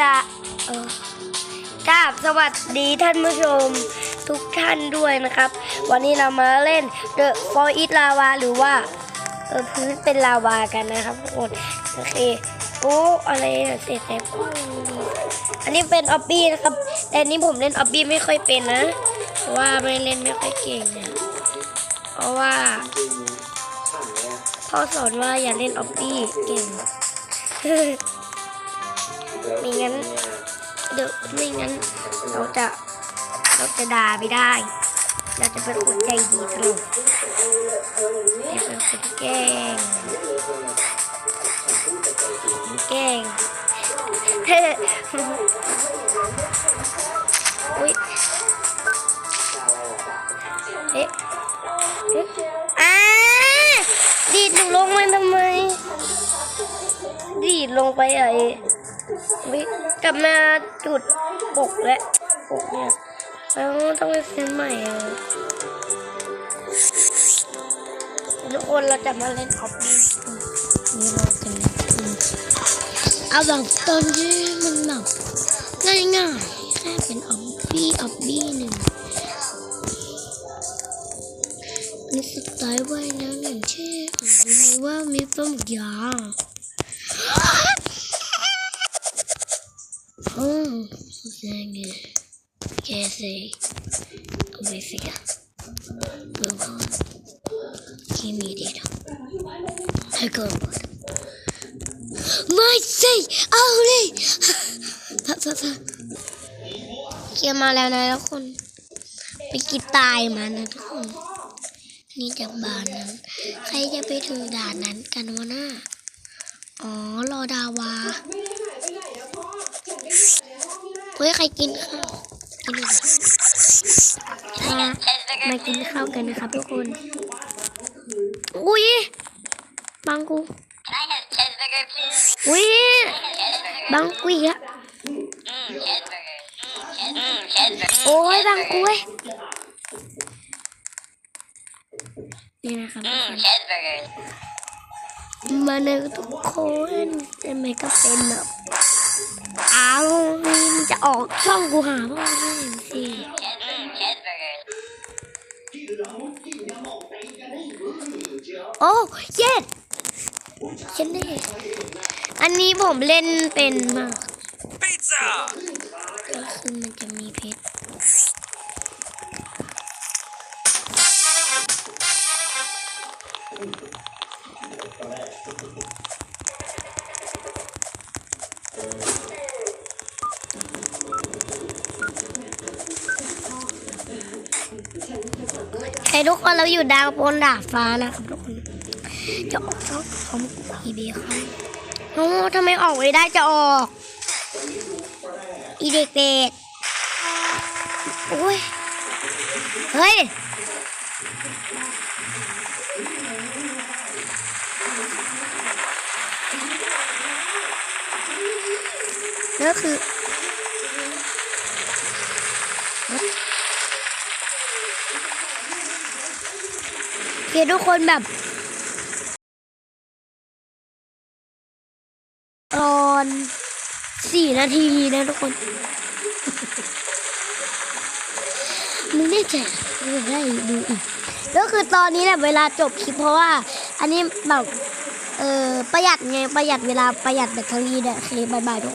กะเออกราบสวัสดีท่านผู้ชมทุกท่านด้วยนะครับ วันนี้เรามาเล่น The For It Lava หรือว่าเออพื้นเป็นลาวากันนะครับทุกคนโอเคโอ้อะไรเสร็จแล้วอันนี้เป็นออบบี้นะครับ แต่อันนี้ผมเล่นออบบี้ไม่ค่อยเป็นนะเพราะว่าไม่เล่นไม่ค่อยเก่งนะเพราะว่าพ่อสอนว่าอย่าเล่นออบบี้เก่ง ไม่งั้นเดี๋ยวไม่งั้นเราจะเราจะด่าไม่ได้ เราจะเป็นคนใจดีตลอดจะเป็นคนแกล้งแกล้งเฮ้อุ้ยเอ๊ะเอ๊ะอ่าดีดลงมาทำไม ดีดลงไปไอ้ วิกลับมาจุดปกและปกเนี่ยแล้วต้องไปเซ็นใหม่ทุกคนเราจะมาเล่นออฟฟี่นี่เราจะเล่นเอาแบบตอนที่มันแบบง่ายๆแค่เป็นออฟฟี่ออฟฟี่หนึ่งในสไตล์ว่ายน้ำอย่างเช่นรู้ไหมว่ามีปลาหมึกยาง Oh, dang it. Cassie. Olivia. Move on. Give me data. I go. My say! Ollie! พักพักพักเคลียร์มาแล้วนะทุกคนไปกินตายมานะทุกคน นี่จากบ้านนั้น ใครจะไปถึงด่านนั้นกันวะหน้าอ๋อ รอดาวา เฮ้ยใครกินข้าวกินมากินข้าวกันนะครับทุกคน อุ้ยบังกู อุ้ยบังกูอีกอะโอ้ยบังคุ้ยนี่นะครับมาเลยทุกคนทำไม่ก็เป็นแบบ มันจะออกช่องกูหาพ่อไม่เห็นสิ Chees- mm, cheeseburger. โอ้เย็ดฉันได้อันนี้ผมเล่นเป็นมาก Pizza! ก็คือมันจะมีเพชร เฮ้ทุกคนเราอยู่ดาวบนดาดฟ้านะครับทุกคนจะออกช่องของอีเบคอนโอ้ทำไมออกไม่ได้จะออก อีเด็กเป็ดโอ้ย เฮ้ยแล้วคือ โอเคทุกคนแบบตอนสี่นาทีนะทุกคนมึงได้ใจมึงได้ดูอีกก็คือตอนนี้แหละเวลาจบคลิปเพราะว่า อันนี้แบบเออประหยัดไงประหยัดเวลาประหยัดแบตเตอรี่เนี่ยโอเคบายบายทุกคน